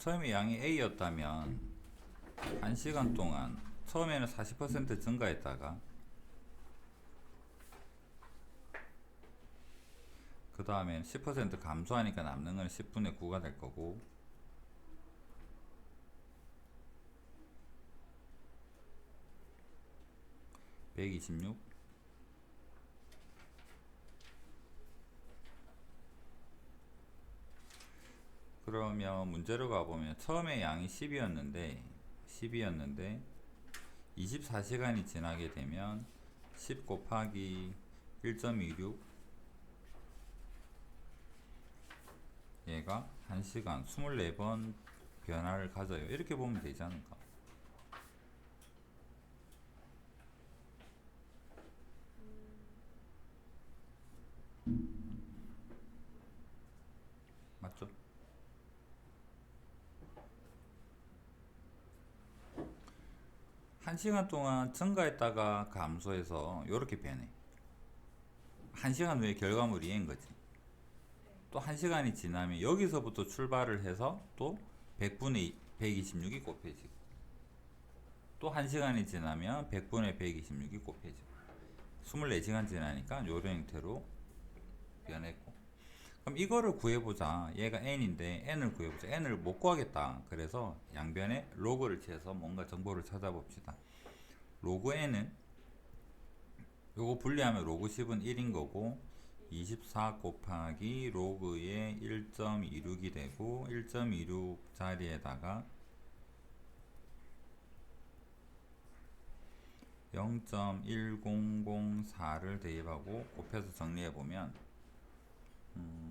처음에 양이 A였다면 1시간 동안 처음에는 40% 증가했다가 그 다음엔 10% 감소하니까 남는 건 10분의 9가 될 거고 (126) 그러면 문제로 가보면 처음에 양이 10이었는데 10이었는데 24시간이 지나게 되면 10 곱하기 1.26 얘가 1시간 24번 변화를 가져요. 이렇게 보면 되지 않을까? 1시간 동안 증가했다가 감소해서 이렇게 변해. 1시간 후에 결과물이인 거지. 또 1시간이 지나면 여기서부터 출발을 해서 또 100분의 126이 곱해지고 또 1시간이 지나면 100분의 126이 곱해지고 24시간 지나니까 요런 형태로 변했고 그럼 이거를 구해보자. 얘가 n인데 n을 구해보자. N을 못 구하겠다. 그래서 양변에 로그를 취해서 뭔가 정보를 찾아봅시다. 로그 n은 요거 분리하면 로그 10은 1인 거고 24 곱하기 로그의 1.26이 되고 1.26 자리에다가 0.1004를 대입하고 곱해서 정리해 보면 음,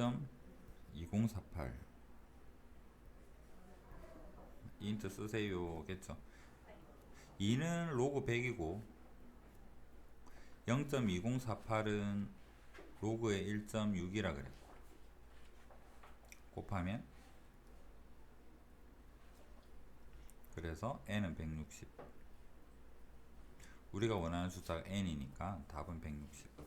2.2048 인트 쓰세요겠죠? 2는 로그 100이고 0.2048은 로그의 1.6이라 그랬고 곱하면 그래서 n은 160 우리가 원하는 숫자가 n이니까 답은 160